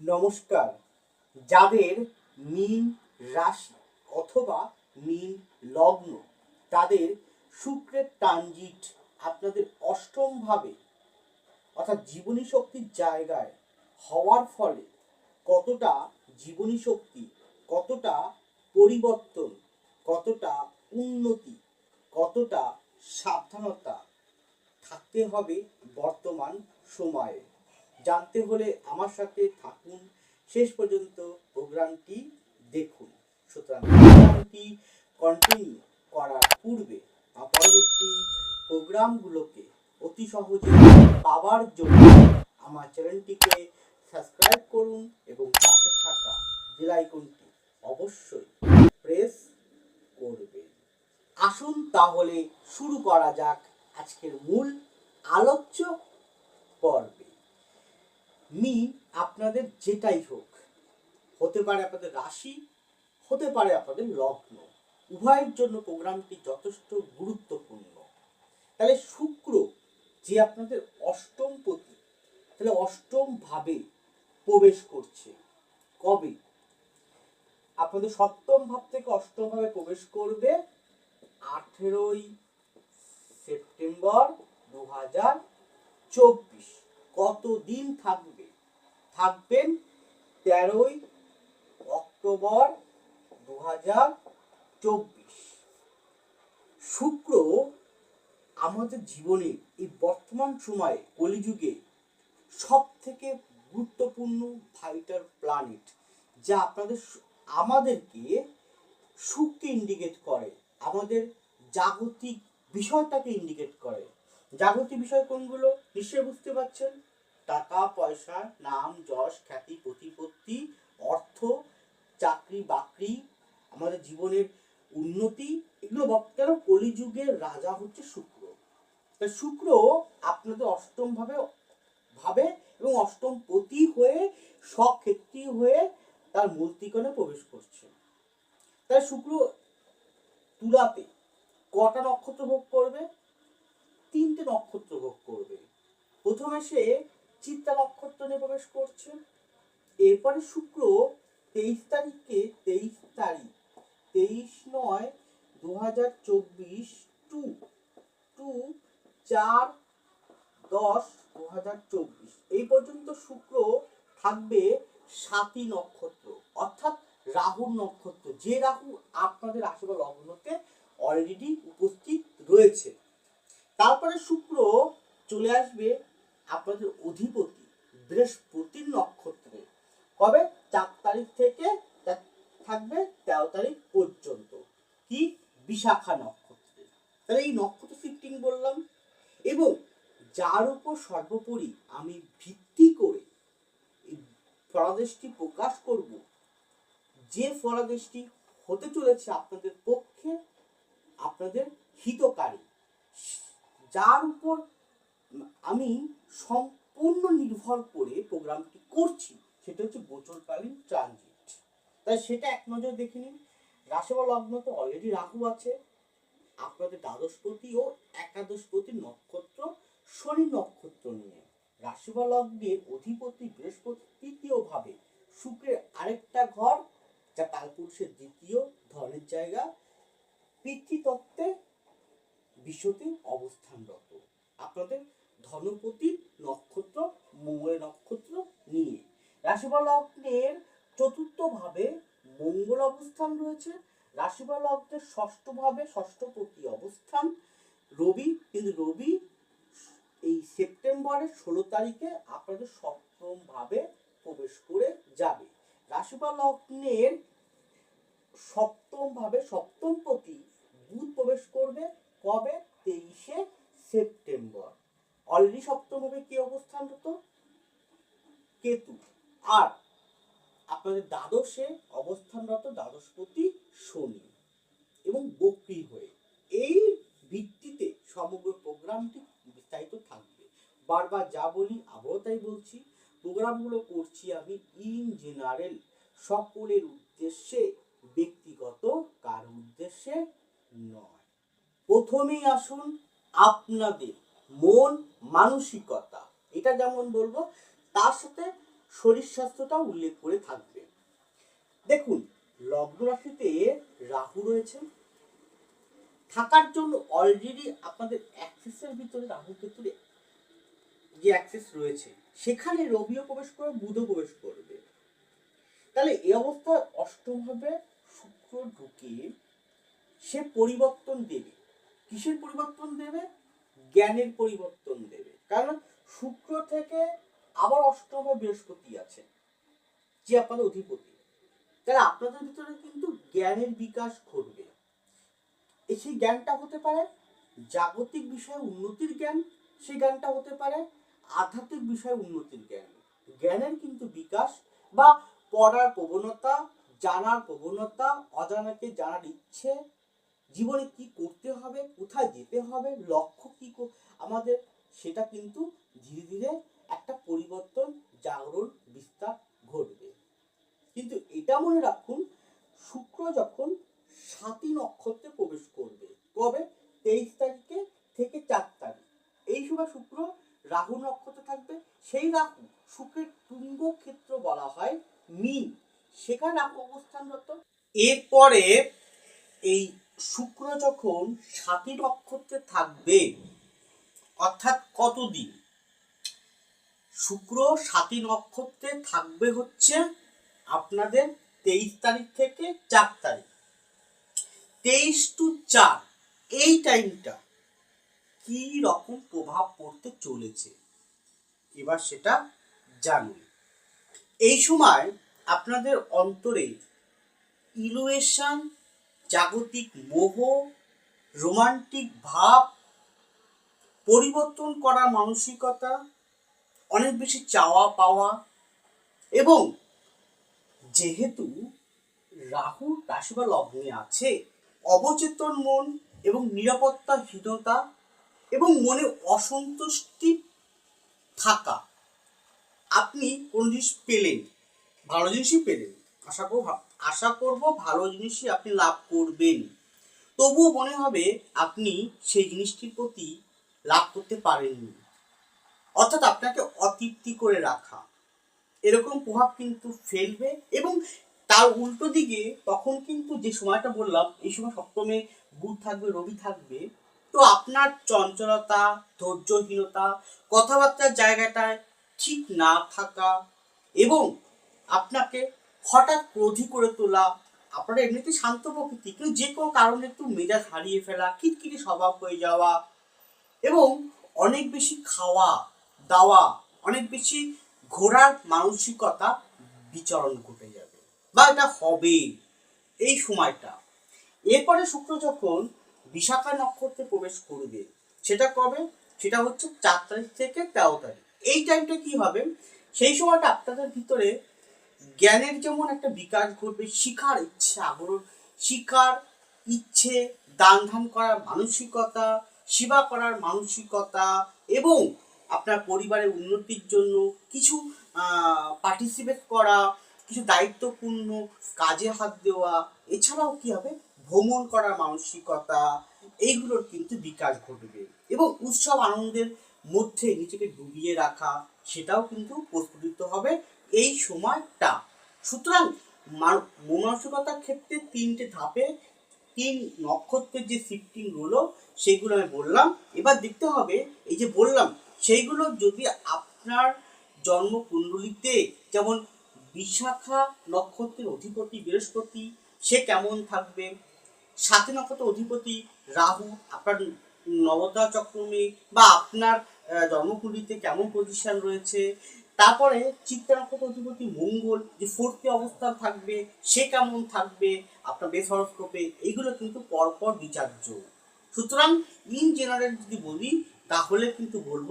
নমস্কার। যাদের মীন রাশি অথবা মীন লগ্ন, তাদের শুক্রের ট্রানজিট আপনাদের অষ্টম ভাবে অর্থাৎ জীবনী শক্তির জায়গায় হওয়ার ফলে কতটা জীবনী শক্তি কতটা পরিবর্তন, কতটা উন্নতি, কতটা সাবধানতা থাকতে হবে বর্তমান সময়ে। জানতে হলে আমার সাথে থাকুন। শেষ পর্যন্ত প্রোগ্রামটি দেখুন। সুতরাং প্রোগ্রামটি কন্টিনিউ করার পূর্বে পরবর্তী প্রোগ্রামগুলোকে অতি সহজে পাওয়ার জন্য আমার চ্যানেলটিকে সাবস্ক্রাইব করুন এবং পাশে থাকা বেল আইকনটি অবশ্যই প্রেস করবেন। আসুন তাহলে শুরু করা যাক আজকের মূল আলোচ্য পর্বে। মি আপনাদের যেটাই হোক, হতে পারে আপনাদের রাশি, হতে পারে আপনাদের লগ্ন, উভয়ের জন্য প্রোগ্রামটি যথেষ্ট গুরুত্বপূর্ণ। তাহলে শুক্র যে আপনাদের অষ্টম পতি, তাহলে অষ্টম ভাবে প্রবেশ করছে। কবে? আপনাদের সপ্তম ভাব থেকে অষ্টম ভাবে প্রবেশ করবে আঠেরোই সেপ্টেম্বর দু হাজার চব্বিশ। কতদিন থাকবে? থাকবেন তেরোই অক্টোবর দু চব্বিশ। শুক্র আমাদের জীবনে এই বর্তমান সময়ে কলিযুগে সব থেকে গুরুত্বপূর্ণ ভাইটার প্ল্যানেট যা আপনাদের আমাদেরকে সুখকে ইন্ডিকেট করে, আমাদের জাগতিক বিষয়টাকে ইন্ডিকেট করে। জাগতিক বিষয় কোনগুলো? নিশ্চয়ই বুঝতে পারছেন? টাকা, পয়সা, নাম, যশ, খ্যাতি, প্রতিপত্তি, অর্থ, চাকরি, বাকরি, আমাদের জীবনের উন্নতি, এগুলো বক্তারা কলিযুগের রাজা হচ্ছে শুক্র। শুক্র আপনাদের অষ্টম ভাবে ভাবে এবং অষ্টম পতি হয়ে স্বক্ষেত্রী হয়ে তার মূর্তিকণে প্রবেশ করছে। তাই শুক্র তুলাতে কটা নক্ষত্র ভোগ করবে? তিনটে নক্ষত্র ভোগ করবে। প্রথমে সে চিত্তা নক্ষত্র প্রবেশ করছে। এরপরে শুক্র তেইশ তারিখে তেইশ তারিখ, তেইশ নয় দু হাজার চব্বিশ টু টু চার দশ দু হাজার চব্বিশ। এই পর্যন্ত শুক্র থাকবে সাতই নক্ষত্র, অর্থাৎ রাহুর নক্ষত্র। যে রাহু আপনাদের আশেপাশ লগ্নতে অলরেডি উপস্থিত রয়েছে। তারপরে শুক্র চলে আসবে আপনাদের অধিপতি বৃহস্পতির নক্ষত্রে। কবে? চার তারিখ থেকে থাকবে তেরো তারিখ পর্যন্ত। কি? বিশাখা নক্ষত্রে। তাহলে এই নক্ষত্র শিফটিং বললাম। এবং যার উপর সর্বোপরি আমি ভিত্তি করে ফলাদেশটি প্রকাশ করব, যে ফলাদেশটি হতে চলেছে আপনাদের পক্ষে, আপনাদের হিতকারী, যার উপর আমি সম্পূর্ণ নির্ভর করে প্রোগ্রামটি করছি। সেটা হচ্ছে গোচরকালীন ট্রানজিট। তাই সেটা এক নজর দেখে নিন। রাশি বা লগ্ন তো অলরেডি রাহু আছে। আপনাদের দ্বাদশপতি ও একাদশপতি নক্ষত্র, শনি নক্ষত্র নিয়ে। রাশি বা লগ্নের অধিপতি বৃহস্পতি তৃতীয় ভাবে শুক্রের আরেকটা ঘর, যা কালপুরুষের দ্বিতীয় ধনের জায়গা। পিতৃতত্ত্বে বিশ্বতে অবস্থানরত। আপনাদের ধনপতি নক্ষত্র, মঙ্গল নক্ষত্র নিয়ে। রাশিফল লগ্নের চতুর্থ ভাবে মঙ্গল অবস্থান রয়েছে। রাশিফল লগ্নের ষষ্ঠ ভাবে ষষ্ঠপতি অবস্থান। রবি, কিন্তু রবি এই সেপ্টেম্বরের ষোলো তারিখে আপনাদের সপ্তম ভাবে প্রবেশ করে যাবে। রাশিফল লগ্নের সপ্তম ভাবে সপ্তম পতি বুধ প্রবেশ করবে কবে? তেইশে সেপ্টেম্বর। অলরেডি সপ্তম ভাবে কি অবস্থানরত? কেতু। আর আপনাদের দ্বাদশে অবস্থানরত দ্বাদশপতি শনি এবং বক্রি হয়ে এই ভিত্তিতে সমগ্র প্রোগ্রামটি বিস্তারিত থাকবে। বারবার যা বলি, আবারও তাই বলছি, প্রোগ্রামগুলো করছি আমি ইন জেনারেল সকলের উদ্দেশ্যে, ব্যক্তিগত কার উদ্দেশ্যে নয়। প্রথমেই আসুন আপনাদের মন মানসিকতা। এটা যেমন বলব, তার সাথে শরীর স্বাস্থ্যটা উল্লেখ করে থাকবে। দেখুন, লগ্ন রাশিতে রাহু রয়েছে। থাকার জন্য অলরেডি আপনাদের অ্যাক্সেসের ভিতরে রাহু ভিতরে যে অ্যাক্সেস রয়েছে, সেখানে রবিও প্রবেশ করে বুধও প্রবেশ করবে। তাহলে এই অবস্থায় অষ্টমভাবে শুক্র ঢুকে সে পরিবর্তন দেবে। কিসের পরিবর্তন দেবে? জ্ঞানের পরিবর্তন দেবে। কারণ শুক্র থেকে আবার অষ্টমভাবে বৃহস্পতি আছে, যে আপনাদের অধিপতি। তাহলে আপনাদের ভিতরে কিন্তু জ্ঞানের বিকাশ ঘটবে। সেই জ্ঞানটা হতে পারে জাগতিক বিষয়ে উন্নতির জ্ঞান, সেই জ্ঞানটা হতে পারে আধ্যাত্মিক বিষয়ে উন্নতির জ্ঞান। জ্ঞানের কিন্তু বিকাশ বা পড়ার প্রবণতা, জানার প্রবণতা, অজানাকে জানার ইচ্ছে জীবনে কি করতে হবে, কোথায় যেতে হবে, লক্ষ্য কি আমাদের সেটা কিন্তু ধীরে ধীরে একটা পরিবর্তন, জাগরণ, বিস্তার ঘটবে। কিন্তু এটা মনে রাখুন, শুক্র যখন সাতই নক্ষত্রে প্রবেশ করবে, কবে? তেইশ তারিখে থেকে চার তারিখ। এই সময় শুক্র রাহু নক্ষত্রে থাকবে। সেই রাহু, শুক্রের তুঙ্গ ক্ষেত্র বলা হয়, মিন। সেখানে রাহু অবস্থানরত। এরপরে এই শুক্র যখন সাতই নক্ষত্রে থাকবে, অর্থাৎ কতদিন? শুক্র সাতই নক্ষত্রে থাকবে হচ্ছে আপনাদের তেইশ তারিখ থেকে চার তারিখ। তেইশ টু চার, এই টাইমটা কি রকম প্রভাব পড়তে চলেছে? এবার সেটা জানুন। এই সময় আপনাদের অন্তরে ইলুয়েশন জাগতিক মোহ, রোমান্টিক ভাব, পরিবর্তন করার মানসিকতা, অনেক বেশি চাওয়া পাওয়া এবং যেহেতু রাহু রাশি বা লগ্নে আছে, অবচেতন মন এবং নিরাপত্তাহীনতা এবং মনে অসন্তুষ্টি থাকা। আপনি কোন জিনিস পেলেন? ভালো জিনিসই পেলেন, আশা করব আশা করব ভালো জিনিসই আপনি লাভ করবেন। তবুও মনে হবে আপনি সেই জিনিসটির প্রতি লাভ করতে পারেননি। অর্থাৎ আপনাকে অতৃপ্তি করে রাখা। এরকম প্রভাব কিন্তু ফেলবে এবং তার উল্টো দিকে তখন কিন্তু যে সময়টা বললাম, এই সময় সপ্তমে বুধ থাকবে, রবি থাকবে, তো আপনার চঞ্চলতা, ধৈর্যহীনতা, কথাবার্তার জায়গাটায় ঠিক না থাকা এবং আপনাকে হঠাৎ ক্রোধী করে তোলা, আপনারা এমনিতে শান্ত প্রকৃতি কিন্তু যে কোনো কারণে একটু মেজাজ হারিয়ে ফেলা, খিটখিটে স্বভাব হয়ে যাওয়া এবং অনেক বেশি খাওয়া, দাওয়া, অনেক বেশি ঘোরার মানসিকতা বিচরণ ঘটে যাবে। বা এটা হবে এই সময়টা। এরপরে শুক্র যখন বিশাখা নক্ষত্রে প্রবেশ করবে, সেটা কবে? সেটা হচ্ছে চার তারিখ থেকে তেরো তারিখ। এই টাইমটা কি হবে? সেই সময়টা আপনাদের ভিতরে জ্ঞানের যেমন একটা বিকাশ ঘটবে, শিখার ইচ্ছে আগ্রহ শিখার ইচ্ছে দান ধান করার মানসিকতা, সেবা করার মানসিকতা এবং আপনার পরিবারের উন্নতির জন্য কিছু পার্টিসিপেট করা, কিছু দায়িত্বপূর্ণ কাজে হাত দেওয়া, এছাড়াও কি হবে? ভ্রমণ করার মানসিকতা, এইগুলোর কিন্তু বিকাশ ঘটবে এবং উৎসব আনন্দের মধ্যে নিজেকে ডুবিয়ে রাখা, সেটাও কিন্তু প্রস্ফুটিত হবে এই সময়টা। সুতরাং মান- মানসিকতার ক্ষেত্রে তিনটে ধাপে তিন নক্ষত্রের যে শিফটিং হলো সেইগুলো আমি বললাম। এবার দেখতে হবে এই যে বললাম সেইগুলো যদি আপনার জন্মকুণ্ডলিতে যেমন বিশাখা নক্ষত্রের অধিপতি বৃহস্পতি সে কেমন থাকবে? সাথে নক্ষত্রের অধিপতি রাহু আপনার নবতা চক্রমে বা আপনার আহ, জন্মকুণ্ডলিতে কেমন পজিশন রয়েছে? তারপরে চিত্তা নক্ষত্র অধিপতি মঙ্গল, যে ফোর্থে অবস্থান থাকবে, সে কেমন থাকবে, আপনার বেস হরস্কোপে এইগুলো কিন্তু পরপর বিচার্য। সুতরাং ইন জেনারেল যদি বলি, তাহলে কিন্তু বলব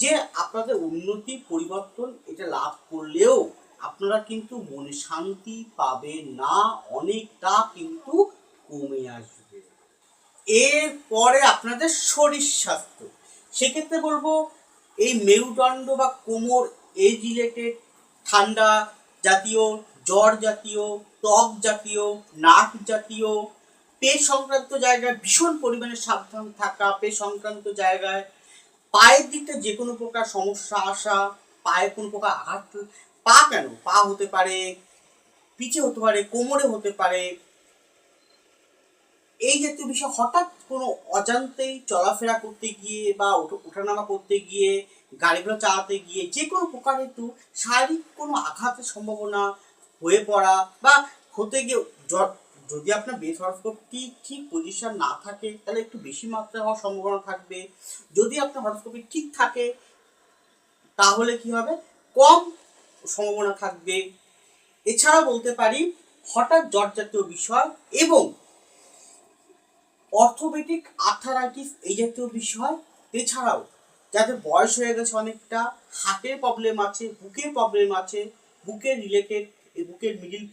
যে আপনাদের উন্নতি, পরিবর্তন এটা লাভ করলেও আপনারা কিন্তু মনে শান্তি পাবেন না, অনেকটা কিন্তু কমে আসবে। এরপরে আপনাদের শরীর স্বাস্থ্য। সেক্ষেত্রে বলব, এই মেরুদণ্ড বা কোমর এই রিলেটেড ঠান্ডা জাতীয়, জ্বর জাতীয়, ত্বক জাতীয়, নাক জাতীয়। পেট সংক্রান্ত জায়গায় ভীষণ পরিমাণে সাবধান থাকা, পেট সংক্রান্ত জায়গায় পায়ের দিকটা যে কোনো প্রকার সমস্যা, আসা, পায়ে কোনো প্রকার আঘাত, পা কেন? পা হতে পারে, পিঠে হতে পারে, কোমরে হতে পারে। এই জাতীয় বিষয় হঠাৎ কোনো অজান্তেই চলাফেরা করতে গিয়ে বা ওঠানামা করতে গিয়ে গাড়িগুলো চালাতে গিয়ে যে কোনো প্রকার একটু শারীরিক কোনো আঘাতের সম্ভাবনা হয়ে পড়া বা হতে গিয়ে যদি আপনার বেস হরস্কোপটি ঠিক পজিশন না থাকে, তাহলে একটু বেশি মাত্রায় হওয়ার সম্ভাবনা থাকবে। যদি আপনার হরস্কোপটি ঠিক থাকে, তাহলে কি হবে? কম সম্ভাবনা থাকবে। এছাড়া বলতে পারি, হঠাৎ জ্বর জাতীয় বিষয় এবং অর্থোপেডিক আর্থারাইটিস এই জাতীয় বিষয়, এছাড়াও যাদের বয়স হয়ে গেছে অনেকটা হার্টের প্রবলেম আছে, বুকের প্রবলেম আছে, বুকের রিলেটেড বুকের মিডিল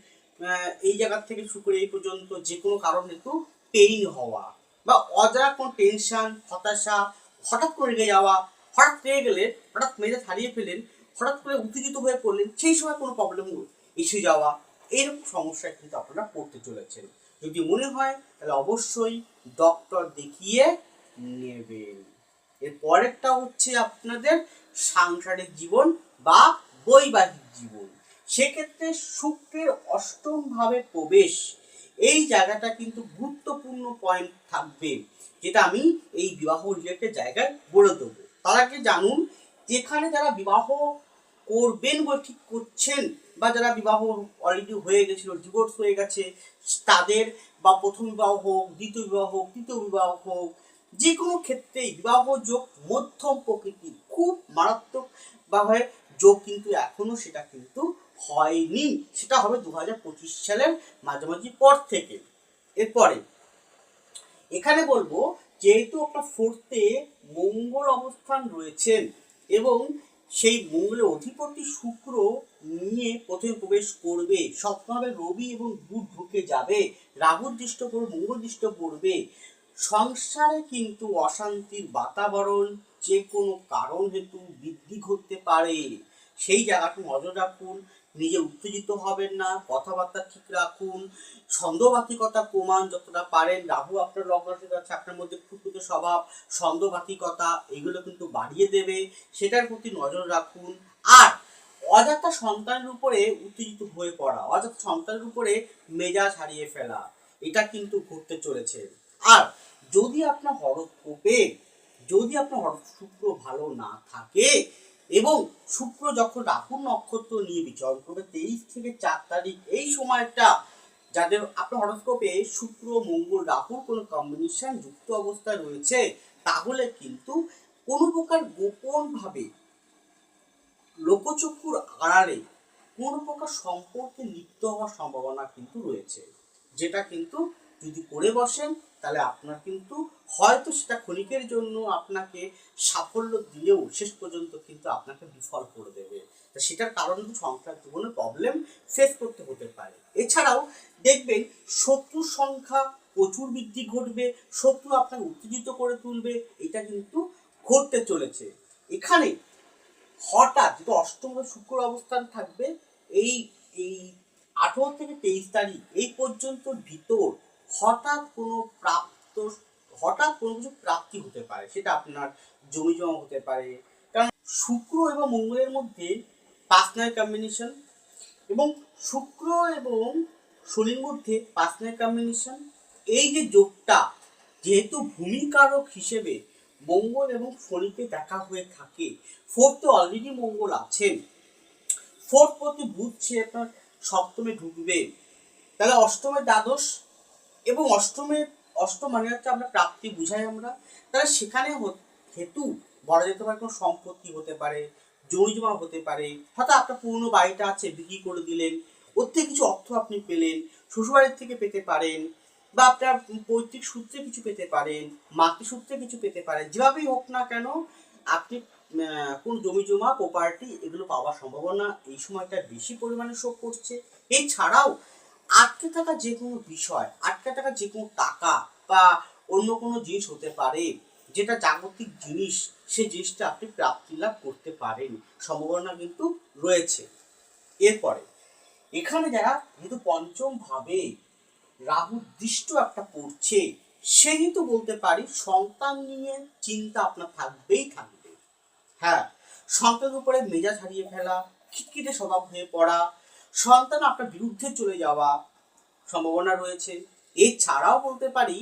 এই জায়গা থেকে শুরু করে এই পর্যন্ত যে কোনো কারণে একটু পেইন হওয়া বা অজানা কোনো টেনশন হতাশা, হঠাৎ করে রেগে যাওয়া, হঠাৎ রেগে গেলে, হঠাৎ মেজাজ হারিয়ে ফেলেন, হঠাৎ করে উত্তেজিত হয়ে পড়লেন, সেই সময় কোনো প্রবলেম এসে যাওয়া এইরকম সমস্যায় কিন্তু আপনারা পড়তে চলেছেন। যদি মনে হয়, তাহলে অবশ্যই ডক্টর দেখিয়ে নেবেন। এর পরেরটা হচ্ছে আপনাদের সাংসারিক জীবন বা বৈবাহিক জীবন। সেক্ষেত্রে শুক্রের অষ্টম ভাবে প্রবেশ, এই জায়গাটা কিন্তু গুরুত্বপূর্ণ পয়েন্ট থাকবে, যেটা আমি এই বিবাহ রিলেটেড জায়গায় বলে দেবো। তার আগে জানুন, যেখানে যারা বিবাহ করবেন বলে ঠিক করছেন বা যারা বিবাহ অলরেডি হয়ে গেছিল ডিভোর্স হয়ে গেছে, তাদের বা প্রথম বিবাহ হোক, দ্বিতীয় বিবাহ হোক, তৃতীয় বিবাহ হোক যে কোনো ক্ষেত্রেই বিবাহ যোগ মধ্যম প্রকৃতি খুব মারাত্মক বা হয় যোগ কিন্তু এখনও সেটা কিন্তু হয়নি। সেটা হবে দু হাজার পঁচিশ সালের মাঝামাঝি পর থেকে। এরপরে, এখানে বলব যেহেতু আপনার ফোর্থে মঙ্গল অবস্থান রয়েছেন এবং সেই মঙ্গলের অধিপতি শুক্র নিয়ে প্রথমে প্রবেশ করবে। সপ্তমে রবি এবং বুধ ঢুকে যাবে। রাহুর দৃষ্ট পড়বে, মঙ্গল দৃষ্ট পড়বে। সংসারে কিন্তু অশান্তির বাতাবরণ যে কোনো কারণ হেতু বৃদ্ধি ঘটতে পারে। সেই জায়গাটা নজর রাখুন, নিজে উত্তেজিত হবেন না, কথাবার্তা ঠিক রাখুন, ছন্দবাতিকতা প্রমাণ যতটা পারেন। রাহু আপনার লগ্নটি আছে আপনার মধ্যে ফুটফুটে স্বভাব, ছন্দবাতিকতা, এগুলো কিন্তু বাড়িয়ে দেবে। সেটার প্রতি নজর রাখুন। আর অজাতা সন্তানের উপরে উত্তেজিত হয়ে পড়া অজাতা সন্তানের উপরে মেজাজ হারিয়ে ফেলা, এটা কিন্তু ঘটতে চলেছে। আর যদি আপনার হরস্কোপে যদি আপনার হরস্কোপ শুক্র ভালো না থাকে এবং শুক্র যখন রাহুর নক্ষত্র নিয়ে বিচরণ করবে তেইশ থেকে চার তারিখ, এই সময়টা যাদের আপনার হরস্কোপে শুক্র, মঙ্গল, রাহুর কোনো কম্বিনেশন যুক্ত অবস্থায় রয়েছে, তাহলে কিন্তু কোনো প্রকার গোপনভাবে লোকচক্ষুর আড়ালে কোনো প্রকার সম্পর্কে লিপ্ত হওয়ার সম্ভাবনা কিন্তু রয়েছে। যেটা কিন্তু যদি করে বসেন তাহলে আপনার কিন্তু হয়তো সেটা ক্ষণিকের জন্য আপনাকে সাফল্য দিলেও শেষ পর্যন্ত কিন্তু আপনাকে বিফল করে দেবে। তা সেটার কারণে কিন্তু সংসার জীবনে প্রবলেম ফেস করতে হতে পারে। এছাড়াও দেখবেন শত্রুর সংখ্যা প্রচুর বৃদ্ধি ঘটবে, শত্রু আপনাকে উত্তেজিত করে তুলবে, এটা কিন্তু ঘটতে চলেছে। এখানে হঠাৎ যেহেতু অষ্টম শুক্র অবস্থান থাকবে, এই এই আঠেরো থেকে তেইশ তারিখ, এই পর্যন্ত ভিতর হঠাৎ কোনো প্রাপ্ত, হঠাৎ কোনো কিছু প্রাপ্তি হতে পারে, সেটা আপনার জমি জমা হতে পারে। কারণ শুক্র এবং মঙ্গলের মধ্যে পার্সোনাল কম্বিনেশন এবং শুক্র এবং শনির মধ্যে পার্সোনাল কম্বিনেশন এই যে যোগটা যেহেতু ভূমিকারক হিসেবে মঙ্গল এবং শনিকে দেখা হয়ে থাকে ফোর্থে অলরেডি মঙ্গল আছেন। ফোর্থ প্রতি সে আপনার সপ্তমে ঢুকবে। তাহলে অষ্টমে দ্বাদশ এবং অষ্টমে, অষ্টম মানে হচ্ছে আমরা প্রাপ্তি বুঝাই আমরা। তাহলে সেখানে হেতু বলা যেতে পারে কোনো সম্পত্তি হতে পারে, জমি হতে পারে, হয়তো আপনার পুরনো বাড়িটা আছে, বিক্রি করে দিলেন, ওর থেকে কিছু অর্থ আপনি পেলেন, শ্বশুরবাড়ির থেকে পেতে পারেন, বা আপনার পৈতৃক সূত্রে কিছু পেতে পারেন মাতৃসূত্রে কিছু পেতে পারেন, যেভাবেই হোক না কেন, আপনি কোন জমি জমা প্রপার্টি এগুলো পাওয়ার সম্ভাবনা এই সময়টা বেশি পরিমাণে শোক করছে। এছাড়াও আটকে থাকা যে কোনো বিষয়, আটকে থাকা যে কোনো টাকা বা অন্য কোনো জিনিস হতে পারে, যেটা জাগতিক জিনিস, সেই জিনিসটা আপনি প্রাপ্তি লাভ করতে পারেন। সম্ভাবনা কিন্তু রয়েছে। এরপরে, এখানে যারা যেহেতু পঞ্চম ভাবে রাহু দৃষ্ট একটা পড়ছে, সে কিন্তু বলতে পারি সন্তান নিয়ে চিন্তা আপনার থাকবেই থাকবে। হ্যাঁ সন্তানের উপরে মেজাজ হারিয়ে ফেলা, খিটখিটে স্বভাব হয়ে পড়া সন্তান আপনার বিরুদ্ধে চলে যাওয়া সম্ভাবনা রয়েছে। এছাড়াও বলতে পারি,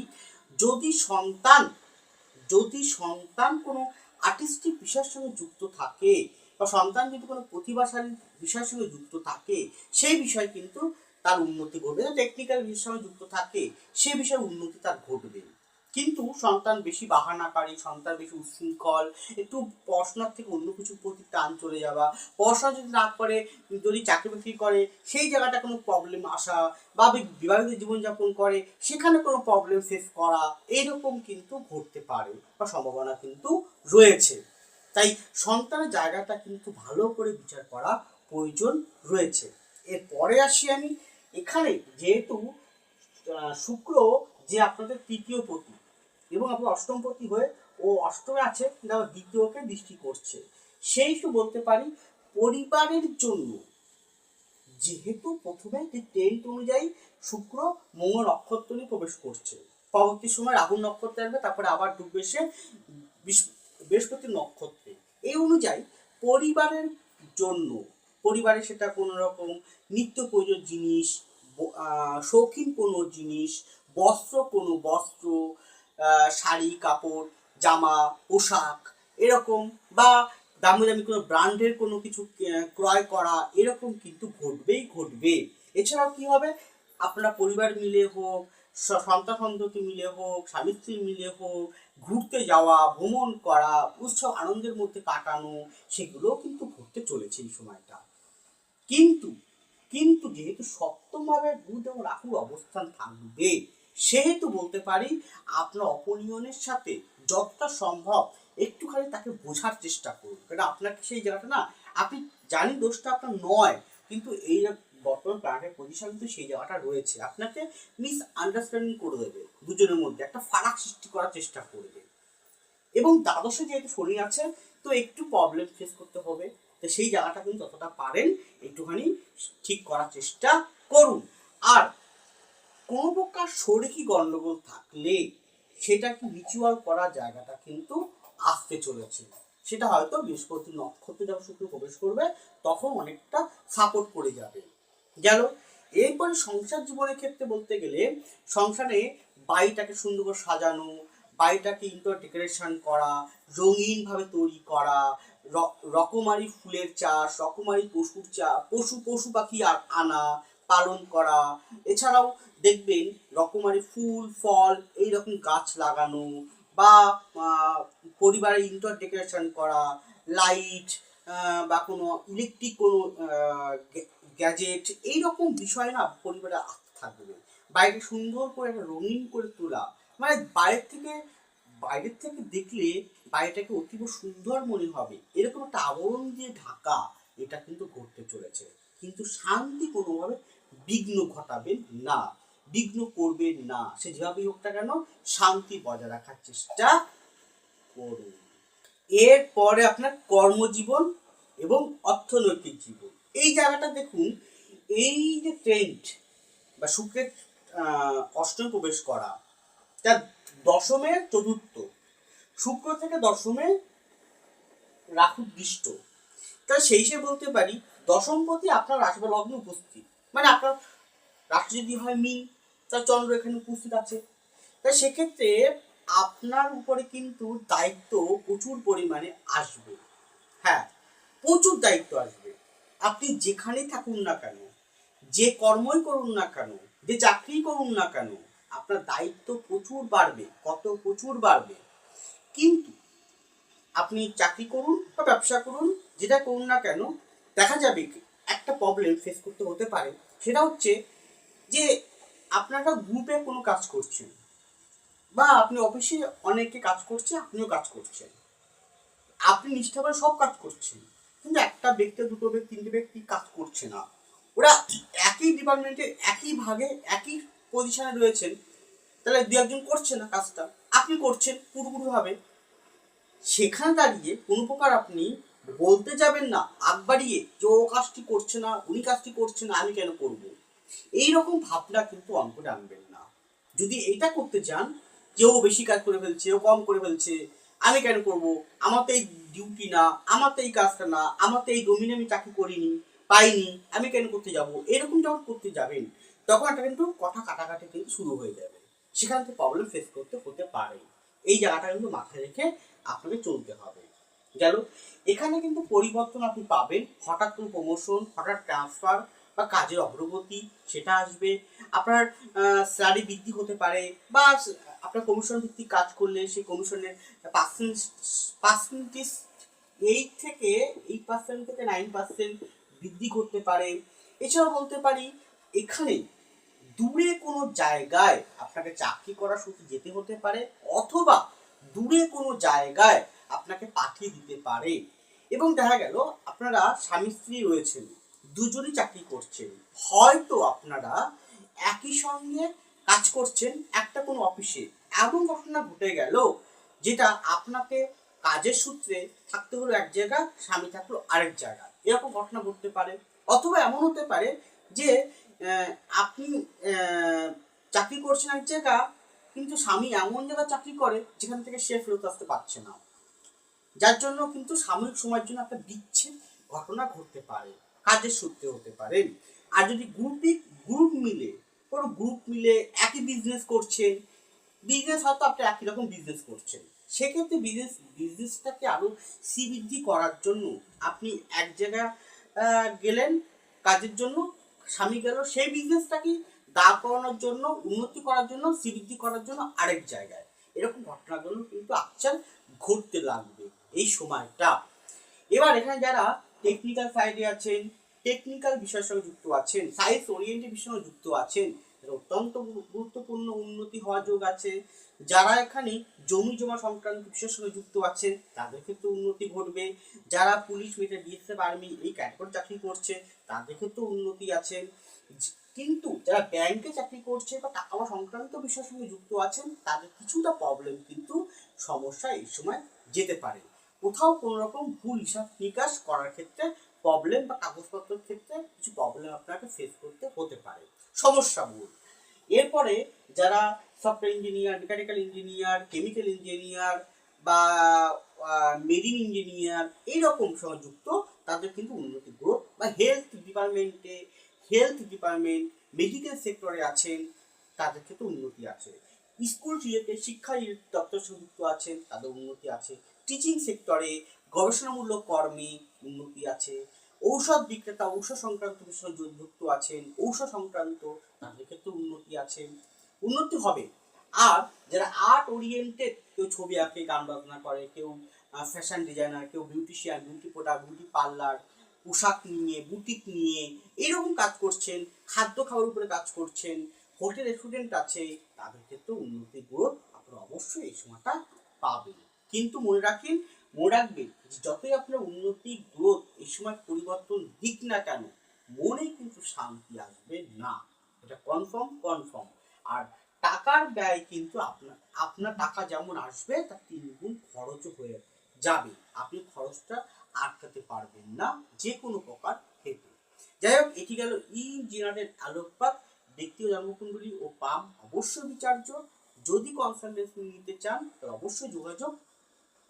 যদি সন্তান যদি সন্তান কোনো আর্টিস্টিক বিষয়ের সঙ্গে যুক্ত থাকে বা সন্তান যদি কোনো প্রতিভাশালী বিষয়ের সঙ্গে যুক্ত থাকে, সেই বিষয়ে কিন্তু তার উন্নতি ঘটবে। টেকনিক্যাল বিষয়ের সঙ্গে যুক্ত থাকে সে বিষয়ে উন্নতি তার ঘটবে। কিন্তু সন্তান বেশি বাহানাকারী, সন্তান বেশি উচ্ছৃঙ্খল, একটু পড়াশোনার থেকে অন্য কিছুর প্রতি টান চলে যাওয়া, পড়াশোনা যদি না করে, যদি চাকরি বাকরি করে, সেই জায়গাটা কোনো প্রবলেম আসা বা বিবাহিত জীবনযাপন করে, সেখানে কোনো প্রবলেম ফেস করা এইরকম কিন্তু ঘটতে পারে বা সম্ভাবনা কিন্তু রয়েছে। তাই সন্তানের জায়গাটা কিন্তু ভালো করে বিচার করা প্রয়োজন রয়েছে। এরপরে আসি আমি। এখানে যেহেতু শুক্র যে আপনাদের তৃতীয় পতি এবং আপনার অষ্টম পতি হয়ে ও অষ্টমে আছে, কিন্তু দ্বিতীয়কে দৃষ্টি করছে। সেই তো বলতে পারি, পরিবারের জন্য যেহেতু প্রথমে টেন্ট অনুযায়ী শুক্র মঙ্গল নক্ষত্র নিয়ে প্রবেশ করছে। পরবর্তী সময় রাহুল নক্ষত্রে আসবে, তারপরে আবার ডুববে সে বৃহস্পতি নক্ষত্রে। এই অনুযায়ী পরিবারের জন্য, পরিবারে সেটা কোনো রকম নিত্য প্রয়োজন জিনিস শৌখিন কোনো জিনিস, বস্ত্র কোনো বস্ত্র শাড়ি, কাপড়, জামা, পোশাক এরকম বা দামি দামি কোনো ব্র্যান্ডের কোনো কিছু ক্রয় করা এরকম কিন্তু ঘটবেই ঘটবে। এছাড়াও কি হবে? আপনারা পরিবার মিলে হোক সন্তান সন্ততি মিলে হোক, স্বামী স্ত্রী মিলে হোক, ঘুরতে যাওয়া, ভ্রমণ করা, উৎসব আনন্দের মধ্যে কাটানো, সেগুলোও কিন্তু ঘটতে চলেছে এই সময়টা। কিন্তু কিন্তু যেহেতু সপ্তমভাবে বুধ এবং রাহুর অবস্থান থাকবে সেহেতু বলতে পারি, আপনার অপনিয়নের সাথে যতটা সম্ভব একটুখানি তাকে বোঝার চেষ্টা করুন। কারণ আপনাকে সেই জায়গাটা না? আপনি জানি দোষটা আপনার নয়, কিন্তু এই বর্তমান প্ল্যানেটের পজিশন কিন্তু সেই জায়গাটা রয়েছে। আপনাকে মিস আন্ডারস্ট্যান্ডিং করে দেবে দুজনের মধ্যে, একটা ফারাক সৃষ্টি করার চেষ্টা করবে এবং দ্বাদশে যেহেতু শনি আছে, তো একটু প্রবলেম ফেস করতে হবে। তো সেই জায়গাটা কিন্তু যতটা পারেন, একটুখানি ঠিক করার চেষ্টা করুন। আর কোনো প্রকার শরীরী গণ্ডগোল থাকলে সেটাকে রিচুয়াল করার জায়গাটা কিন্তু আসতে চলেছে? সেটা হয়তো বৃহস্পতি নক্ষত্রে যখন শুক্র প্রবেশ করবে, তখন অনেকটা সাপোর্ট করে যাবে। গেল, এরপরে সংসার জীবনের ক্ষেত্রে বলতে গেলে, সংসারে বাড়িটাকে সুন্দর করে সাজানো, বাড়িটাকে ইনডোর ডেকোরেশন করা, রঙিনভাবে তৈরি করা রকমারি ফুলের চাষ, রকমারি পশুর চা, পশু পশু পাখি আনা, পালন করা। এছাড়াও দেখবেন রকমারি ফুল ফল এই রকম গাছ লাগানো বা আহ, পরিবারে ইনডোর ডেকোরেশন করা লাইট বা কোনো ইলেকট্রিক কোনো গ্যাজেট এই রকম বিষয় না পরিবারে থাকবে। বাইরে সুন্দর করে একটা রঙিন করে তোলা। মানে বাইরের থেকে বাইরের থেকে দেখলে বাড়িটাকে অতীব সুন্দর মনে হবে। এরকম একটা আবরণ দিয়ে ঢাকা এটা কিন্তু ঘটতে চলেছে। কিন্তু শান্তি কোনোভাবে বিঘ্ন ঘটাবেন না। বিঘ্ন করবে না। সে যেভাবেই হোক না কেন, শান্তি বজায় রাখার চেষ্টা করুন। এরপরে আপনার কর্মজীবন এবং অর্থনৈতিক জীবন। এই জায়গাটা দেখুন, এই যে ট্রেন্ড বা শুক্রের অষ্টমে প্রবেশ করা, তার দশমের চতুর্থ। শুক্র থেকে দশমে রাহু দৃষ্ট। তাহলে সেই হিসেবে বলতে পারি দশমপতি আপনার রাশি বা লগ্নে উপস্থিত। মানে আপনার রাশি যদি হয় মিন তার চন্দ্র এখানে উপস্থিত আছে। তাই সেক্ষেত্রে আপনার উপরে কিন্তু দায়িত্ব প্রচুর পরিমাণে আসবে। হ্যাঁ প্রচুর দায়িত্ব আসবে। আপনি যেখানেই থাকুন না কেন, যে কর্মই করুন না কেন, যে চাকরি করুন না কেন, আপনার দায়িত্ব প্রচুর বাড়বে, কত প্রচুর বাড়বে। কিন্তু আপনি চাকরি করুন বা ব্যবসা করুন, যেটা করুন না কেন, দেখা যাবে একটা প্রবলেম ফেস করতে হতে পারে। সেটা হচ্ছে যে আপনারা গ্রুপে কোনো কাজ করছেন। বা আপনি অফিসে অনেকে কাজ করছে আপনিও কাজ করছেন। আপনি নিষ্ঠাভাবে সব কাজ করছেন। কিন্তু একটা ব্যক্তি, দুটো ব্যক্তি, তিনটে ব্যক্তি কাজ করছে না। ওরা একই ডিপার্টমেন্টে একই ভাগে, একই পজিশনে রয়েছেন। তাহলে দু একজন করছে না কাজটা। আপনি করছেন পুরোপুরিভাবে। সেখানে দাঁড়িয়ে কোনো প্রকার আপনি বলতে যাবেন না, আগ বাড়িয়ে যে ও কাজটি করছে না, উনি কাজটি করছে না, আমি কেন করব? এই রকম ভাবনা কিন্তু অঙ্কটা আনবেন না। যদি এটা করতে চান ও বেশি কাজ করে ফেলছে, ও কম করে ফেলছে, আমি কেন করব? আমার তো এই ডিউটি না, আমার তো এই কাজটা না, আমার তো এই ডোমিনে আমি চাকরি করিনি, পাইনি, আমি কেন করতে যাব? এরকম যখন করতে যাবেন, তখন একটা কিন্তু কথা কাটাকাটি কিন্তু শুরু হয়ে যাবে। সেখান থেকে প্রবলেম ফেস করতে হতে পারে। এই জায়গাটা কিন্তু মাথায় রেখে আপনাকে চলতে হবে। গেল এখানে কিন্তু পরিবর্তন আপনি পাবেন। হঠাৎ কোনো প্রমোশন হঠাৎ ট্রান্সফার বা কাজের অগ্রগতি সেটা আসবে, আপনার স্যালারি বৃদ্ধি হতে পারে বা আপনার কমিশন ভিত্তিক কাজ করলে সেই কমিশনের পার্সেন্ট পার্সেন্টেজ এইট থেকে এইট পার্সেন্ট থেকে নাইন পার্সেন্ট বৃদ্ধি করতে পারে। এছাড়াও বলতে পারি, এখানে দূরে কোনো জায়গায় আপনাকে চাকরি করার সূত্রে যেতে হতে পারে অথবা দূরে কোনো জায়গায় আপনাকে পাঠিয়ে দিতে পারে। এবং দেখা গেল, আপনারা স্বামী স্ত্রী রয়েছেন। দুজনই চাকরি করছেন। হয়তো আপনারা একই সঙ্গে কাজ করছেন একটা কোনো অফিসে। এমন ঘটনা ঘটে গেল যেটা আপনাকে কাজের সূত্রে থাকতে হলো এক জায়গা স্বামী থাকল আরেক জায়গা এরকম ঘটনা ঘটতে পারে অথবা এমন হতে পারে যে আপনি চাকরি করছেন এক জায়গা কিন্তু স্বামী এমন জায়গায় চাকরি করে যেখান থেকে সে ফেরত আসতে পারছে না। যার জন্য কিন্তু সাময়িক সময়ের জন্য একটা বিচ্ছেদ ঘটনা ঘটতে পারে। কাজের সূত্রে হতে পারেন আর যদি গ্রুপিক গ্রুপ মিলে কোনো গ্রুপ মিলে একই বিজনেস করছেন বিজনেস হয়তো আপনি একই রকম বিজনেস করছেন। সেক্ষেত্রে বিজনেস বিজনেসটাকে আরও শ্রীবৃদ্ধি করার জন্য আপনি এক জায়গায় আহ, গেলেন কাজের জন্য স্বামী গেল সেই বিজনেসটাকে দাঁড় করানোর জন্য উন্নতি করার জন্য শ্রীবৃদ্ধি করার জন্য আরেক জায়গায়। এরকম ঘটনাগুলো কিন্তু আচ্ছা ঘটতে লাগবে এই সময়টা। এবার এখানে যারা টেকনিক্যাল সাইডে আছেন টেকনিক্যাল বিষয়ের সঙ্গে যুক্ত আছেন সায়েন্স ওরিয়েন্টেড বিষয়ের সঙ্গে যুক্ত আছেন অত্যন্ত গুরুত্বপূর্ণ উন্নতি হওয়া যোগ আছে। যারা এখানে জমি জমা সংক্রান্ত বিষয়ের সঙ্গে যুক্ত আছেন, তাদের ক্ষেত্রে উন্নতি ঘটবে। যারা পুলিশ মিলিটারি বিএসএফ আর্মি এই ক্যাটাগরি চাকরি করছে, তাদের ক্ষেত্রে উন্নতি আছে। জ- কিন্তু যারা ব্যাংকে চাকরি করছে বা টাকা সংক্রান্ত বিষয়ের সঙ্গে যুক্ত আছেন, তাদের কিছুটা প্রবলেম কিন্তু সমস্যা এই সময় যেতে পারে। কোথাও কোনো রকম ভুল হিসাব নিকাশ করার ক্ষেত্রে প্রবলেম বা কাগজপত্রের ক্ষেত্রে কিছু প্রবলেম আপনাকে ফেস করতে হতে পারে। সমস্যা মূল। এরপরে যারা software engineer mechanical engineer chemical engineer বা মেরিন ইঞ্জিনিয়ার এইরকম সঙ্গে যুক্ত তাদের কিন্তু উন্নতি গ্রোথ বা হেলথ ডিপার্টমেন্টে হেলথ ডিপার্টমেন্ট মেডিকেল সেক্টরে আছেন, তাদের ক্ষেত্রে উন্নতি আছে। স্কুল রিলেটেড শিক্ষা দপ্তর সংযুক্ত আছেন, তাদের উন্নতি আছে। টিচিং সেক্টরে গবেষণামূলক কর্মে উন্নতি আছে। ঔষধ বিক্রেতা, ঔষধ সংক্রান্ত বিষয়ে যুক্ত আছেন, ঔষধ সংক্রান্ত তাদের ক্ষেত্রে উন্নতি আছে উন্নতি হবে। আর যারা আর্ট ওরিয়েন্টেড কেউ ছবি আঁকে, গান বাজনা করে, কেউ ফ্যাশন ডিজাইনার কেউ beautician beauty product beauty parlour পোশাক নিয়ে বুটিক নিয়ে এরকম কাজ করছেন, খাদ্য খাওয়ার উপরে কাজ করছেন হোটেল রেস্টুরেন্ট আছে, তাদের ক্ষেত্রে উন্নতি গ্রোথ আপনারা অবশ্যই এই সময়টা পাবেন। কিন্তু মনে রাখেন, মনে রাখবেন যতই আপনার উন্নতি গ্রোথ এই সময় পরিবর্তন দিক না কেন, মনে কিন্তু শান্তি আসবে না। এটা কনফার্ম কনফার্ম আর টাকার ব্যয় কিন্তু আপনার আপনার টাকা যেমন আসবে, তার তিন গুণ খরচও হয়ে যাবে। আপনি খরচটা আটকাতে পারবেন না যে কোনো প্রকার ক্ষেত্রে। যাই হোক, এটি গেল ইঞ্জিনিয়ারের আলোকপাত। ব্যক্তি ও জন্মকুণ্ডলী ও পাম অবশ্যই বিচার্য। যদি কনসালটেন্সি নিতে চান, তাহলে অবশ্যই যোগাযোগ